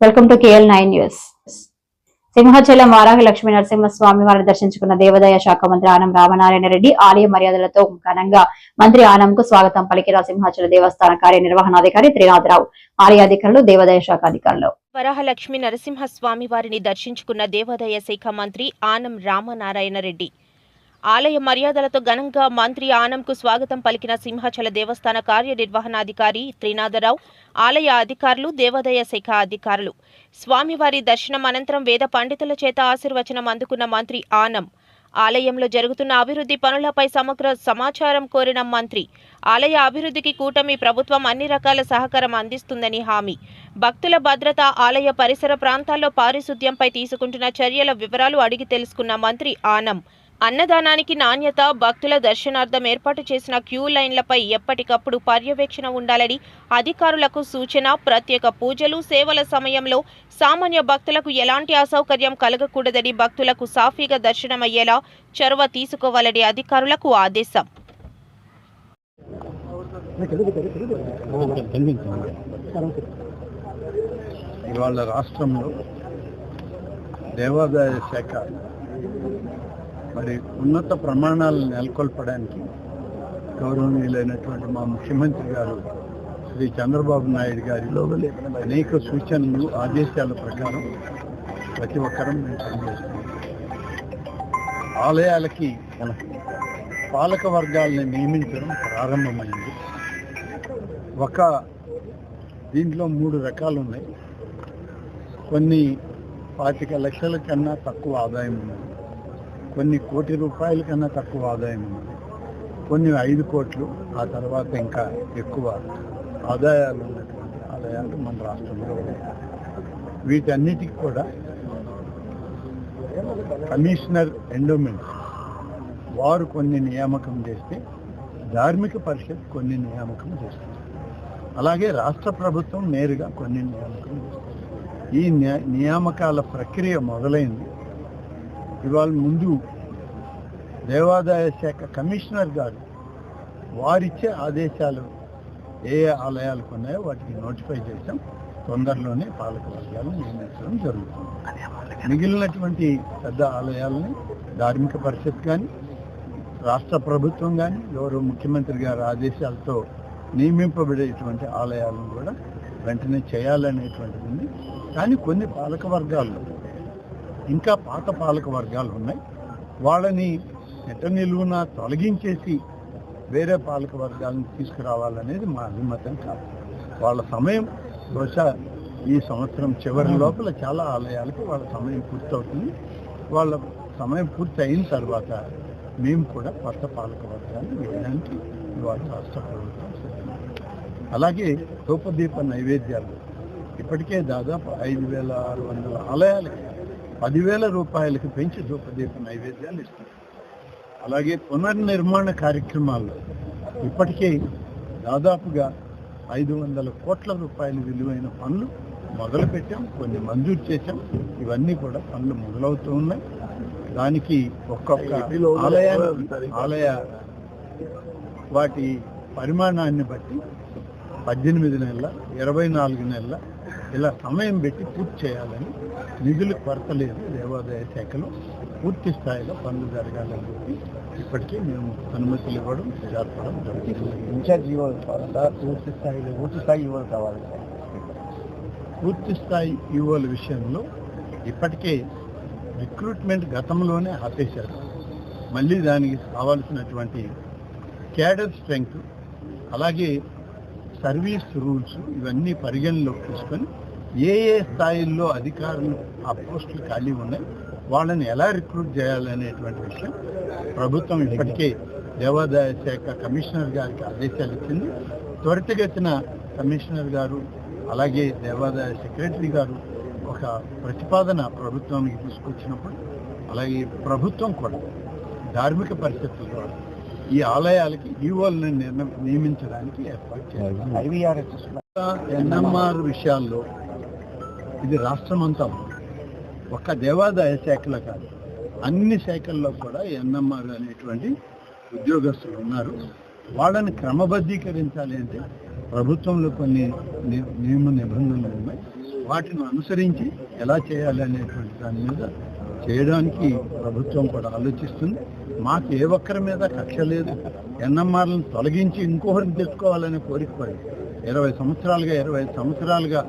Welcome to KL nine news Simhachalam Varahi Lakshmi Narasimhaswamy వారిని దర్శించుకున్న దేవాదాయ శాఖ మంత్రి ఆనం రామనారాయణ రెడ్డి ఆలయ మర్యాదలతో ఘనంగా మంత్రి ఆనంకు స్వాగతం పలికిన సింహాచల దేవస్థాన కార్యనిర్వహణాధికారి త్రినాథరావు ఆలయ అధికారులు దేవాదాయ శాఖ అధికారులు. వరాహలక్ష్మి నరసింహస్వామి వారిని దర్శించుకున్న దేవాదాయ శాఖ మంత్రి ఆనం రామనారాయణ రెడ్డి ఆలయ మర్యాదలతో ఘనంగా మంత్రి ఆనంకు స్వాగతం పలికిన సింహాచల దేవస్థాన కార్యనిర్వహణాధికారి త్రినాథరావు ఆలయ అధికారులు దేవాదాయ శాఖ అధికారులు. స్వామివారి దర్శనం అనంతరం వేద పండితుల చేత ఆశీర్వచనం అందుకున్న మంత్రి ఆనం. ఆలయంలో జరుగుతున్న అభివృద్ధి పనులపై సమగ్ర సమాచారం కోరిన మంత్రి ఆలయ అభివృద్ధికి కూటమి ప్రభుత్వం అన్ని రకాల సహకారం అందిస్తుందని హామీ. భక్తుల భద్రత ఆలయ పరిసర ప్రాంతాల్లో పారిశుద్ధ్యంపై తీసుకుంటున్న చర్యల వివరాలు అడిగి తెలుసుకున్న మంత్రి ఆనం అన్నదానానికి నాణ్యత భక్తుల దర్శనార్థం ఏర్పాటు చేసిన క్యూ లైన్లపై ఎప్పటికప్పుడు పర్యవేక్షణ ఉండాలని అధికారులకు సూచన ప్రత్యేక పూజలు సేవల సమయంలో సామాన్య భక్తులకు ఎలాంటి అసౌకర్యం కలగకూడదని భక్తులకు సాఫీగా దర్శనమయ్యేలా చొరవ తీసుకోవాలని అధికారులకు ఆదేశం. ఇవాళ రాష్ట్రంలో దేవాదాయ శాఖ మరి ఉన్నత ప్రమాణాలను నెలకొల్పడానికి గౌరవనీయులైనటువంటి మా ముఖ్యమంత్రి గారు శ్రీ చంద్రబాబు నాయుడు గారి అనేక సూచనలు ఆదేశాల ప్రకారం ప్రతి ఒక్కరం మేము పనిచేస్తున్నాం. ఆలయాలకి పాలక వర్గాలని నియమించడం ప్రారంభమైంది. ఒక దీంట్లో మూడు రకాలు ఉన్నాయి. కొన్ని పాతిక లక్షల కన్నా తక్కువ ఆదాయం ఉన్నాయి కొన్ని కోటి రూపాయల కన్నా తక్కువ ఆదాయం ఉంది. కొన్ని ఐదు కోట్లు ఆ తర్వాత ఇంకా ఎక్కువ ఆదాయాలు ఉన్నటువంటి ఆదాయాలు మన రాష్ట్రంలో ఉన్నాయి. వీటన్నిటికి కూడా కమిషనర్ ఎండోమెంట్స్ వారు కొన్ని నియామకం చేస్తే ధార్మిక పరిషత్ కొన్ని నియామకం చేస్తుంది. అలాగే రాష్ట్ర ప్రభుత్వం నేరుగా కొన్ని నియామకం చేస్తుంది. ఈ నియామకాల ప్రక్రియ మొదలైంది. ఇవాళ ముందు దేవాదాయ శాఖ కమిషనర్ గారు వారిచ్చే ఆదేశాలు ఏ ఏ ఆలయాలకు ఉన్నాయో వాటికి నోటిఫై చేశాం. తొందరలోనే పాలక వర్గాలను నియమించడం జరుగుతుంది. మిగిలినటువంటి పెద్ద ఆలయాలని ధార్మిక పరిషత్ కానీ రాష్ట్ర ప్రభుత్వం కానీ ఎవరు ముఖ్యమంత్రి గారి ఆదేశాలతో నియమింపబడేటువంటి ఆలయాలను కూడా వెంటనే చేయాలనేటువంటిది ఉంది. కానీ కొన్ని పాలక వర్గాల్లో ఇంకా పాత పాలక వర్గాలు ఉన్నాయి. వాళ్ళని నెట్ట నిలువున తొలగించేసి వేరే పాలక వర్గాలను తీసుకురావాలనేది మా అభిమతం కాదు. వాళ్ళ సమయం బహుశా ఈ సంవత్సరం చివరి లోపల చాలా ఆలయాలకి వాళ్ళ సమయం పూర్తవుతుంది. వాళ్ళ సమయం పూర్తి అయిన తర్వాత మేము కూడా కొత్త పాలక వర్గాన్ని వేయడానికి ఇవాళ రాష్ట్ర ప్రభుత్వం. అలాగే ధూపదీప నైవేద్యాలు ఇప్పటికే దాదాపు ఐదు వేల ఆరు వందల ఆలయాలకి పదివేల రూపాయలకి పెంచి ధూపదీప నైవేద్యాలు ఇస్తారు అలాగే పునర్నిర్మాణ కార్యక్రమాల్లో ఇప్పటికే దాదాపుగా ఐదు వందల కోట్ల రూపాయల విలువైన పనులు మొదలు పెట్టాం కొన్ని మంజూరు చేశాం. ఇవన్నీ కూడా పనులు మొదలవుతూ ఉన్నాయి. దానికి ఒక్కొక్క ఆలయాన్ని ఆలయ వాటి పరిమాణాన్ని బట్టి పద్దెనిమిది నెలల ఇరవై నాలుగు నెలల ఇలా సమయం పెట్టి పూర్తి చేయాలని నిధులు కొరత లేదు దేవాదాయ శాఖలో. పూర్తి స్థాయిలో పనులు జరగాలని చెప్పి ఇప్పటికే మేము అనుమతులు ఇవ్వడం జరపడం జరుగుతుంది. ఇన్ఛార్జ్ ఇవ్వాలి సార్. పూర్తి స్థాయిలో పూర్తి స్థాయి ఇవ్వాలి కావాలి పూర్తి స్థాయి ఈవోల విషయంలో ఇప్పటికే రిక్రూట్మెంట్ గతంలోనే ఆపేశారు. మళ్ళీ దానికి కావాల్సినటువంటి క్యాడర్ స్ట్రెంగ్త్ అలాగే సర్వీస్ రూల్స్ ఇవన్నీ పరిగణలోకి తీసుకొని ఏ ఏ స్థాయిల్లో అధికారులు ఆ పోస్టులు ఖాళీ ఉన్నాయి వాళ్ళని ఎలా రిక్రూట్ చేయాలనేటువంటి విషయం ప్రభుత్వం ఇప్పటికే దేవాదాయ శాఖ కమిషనర్ గారికి ఆదేశాలు ఇచ్చింది. త్వరితగతిన కమిషనర్ గారు అలాగే దేవాదాయ సెక్రటరీ గారు ఒక ప్రతిపాదన ప్రభుత్వానికి తీసుకొచ్చినప్పుడు అలాగే ప్రభుత్వం కూడా ధార్మిక పరిస్థితుల ద్వారా ఈ ఆలయాలకి ఈవోలను నియమించడానికి ఏర్పాటు చేయాలి ఎన్ఎంఆర్ విషయాల్లో ఇది రాష్ట్రం అంతా ఒక్క దేవాదాయ శాఖలో కాదు అన్ని శాఖల్లో కూడా ఎన్ఎంఆర్ అనేటువంటి ఉద్యోగస్తులు ఉన్నారు. వాళ్ళని క్రమబద్ధీకరించాలి అంటే ప్రభుత్వంలో కొన్ని నియమ నిబంధనలు ఉన్నాయి. వాటిని అనుసరించి ఎలా చేయాలి అనేటువంటి దాని మీద చేయడానికి ప్రభుత్వం కూడా ఆలోచిస్తుంది. మాకు ఏ ఒక్కరి మీద కక్ష లేదు. ఎన్ఎంఆర్లను తొలగించి ఇంకొకరిని తెచ్చుకోవాలనే కోరిక పడి ఇరవై సంవత్సరాలుగా ఇరవై ఐదు సంవత్సరాలుగా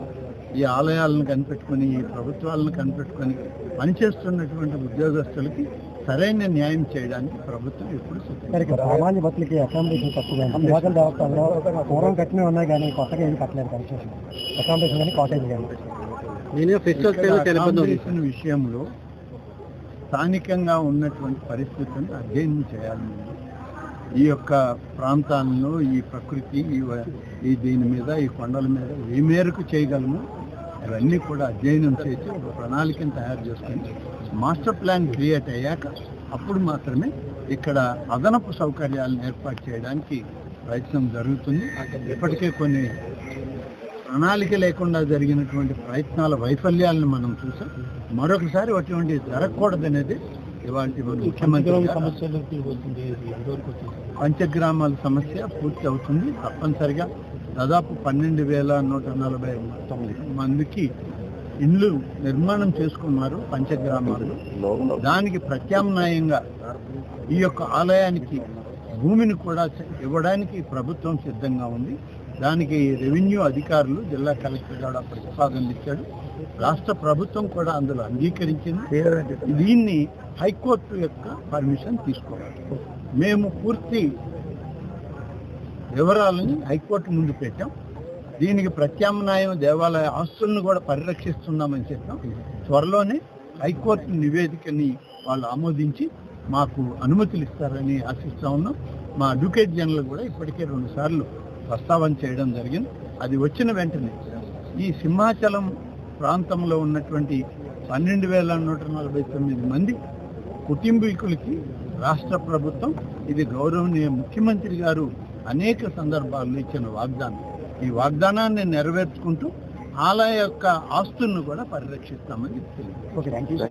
ఈ ఆలయాలను కనిపెట్టుకొని ఈ ప్రభుత్వాలను కనిపెట్టుకొని పనిచేస్తున్నటువంటి ఉద్యోగస్తులకి సరైన న్యాయం చేయడానికి ప్రభుత్వం ఎప్పుడు సామాన్య భక్తులకి అకామిడేషన్ తక్కువ. పూర్వం కట్టినవి ఉన్నాయి కానీ కొత్తగా ఏమి కట్టలేదు కన్స్ట్రక్షన్ అకామిడేషన్ కానీ కాటేజ్ కానీ. విషయంలో స్థానికంగా ఉన్నటువంటి పరిస్థితులను అధ్యయనం చేయాలి మేము. ఈ యొక్క ప్రాంతాలను ఈ ప్రకృతి ఈ ఈ దీని మీద ఈ కొండల మీద ఏ మేరకు చేయగలము ఇవన్నీ కూడా అధ్యయనం చేసి ఒక ప్రణాళికను తయారు చేసుకుని మాస్టర్ ప్లాన్ క్రియేట్ అయ్యాక అప్పుడు మాత్రమే ఇక్కడ అదనపు సౌకర్యాలను ఏర్పాటు చేయడానికి ప్రయత్నం జరుగుతుంది. ఇప్పటికే కొన్ని ప్రణాళిక లేకుండా జరిగినటువంటి ప్రయత్నాల వైఫల్యాలను మనం చూసాం. మరొకసారి అటువంటి జరగకూడదనేది పంచగ్రామాల సమస్య పూర్తి అవుతుంది. తప్పనిసరిగా దాదాపు పన్నెండు వేల నూట నలభై తొమ్మిది. మందికి ఇండ్లు నిర్మాణం చేసుకున్నారు పంచగ్రామాలు. దానికి ప్రత్యామ్నాయంగా ఈ యొక్క ఆలయానికి భూమిని కూడా ఇవ్వడానికి ప్రభుత్వం సిద్ధంగా ఉంది. దానికి రెవెన్యూ అధికారులు జిల్లా కలెక్టర్ కూడా ప్రతిపాదనలు ఇచ్చాడు రాష్ట్ర ప్రభుత్వం కూడా అందులో అంగీకరించింది దీన్ని హైకోర్టు యొక్క పర్మిషన్ తీసుకోవాలి. మేము పూర్తి వివరాలని హైకోర్టు ముందు పెట్టాం. దీనికి ప్రత్యామ్నాయం దేవాలయ ఆస్తులను కూడా పరిరక్షిస్తున్నామని చెప్పాం. త్వరలోనే హైకోర్టు నివేదికని వాళ్ళు ఆమోదించి మాకు అనుమతులు ఇస్తారని ఆశిస్తా ఉన్నాం. మా అడ్వకేట్ జనరల్ కూడా ఇప్పటికే రెండు సార్లు ప్రస్తావన చేయడం జరిగింది. అది వచ్చిన వెంటనే ఈ సింహాచలం ప్రాంతంలో ఉన్నటువంటి పన్నెండు వేల నూట నలభై తొమ్మిది మంది కుటుంబీకులకి రాష్ట్ర ప్రభుత్వం ఇది గౌరవనీయ ముఖ్యమంత్రి గారు అనేక సందర్భాల్లో ఇచ్చిన వాగ్దానం. ఈ వాగ్దానాన్ని నెరవేర్చుకుంటూ ఆలయ యొక్క ఆస్తులను కూడా పరిరక్షిస్తామని తెలియదు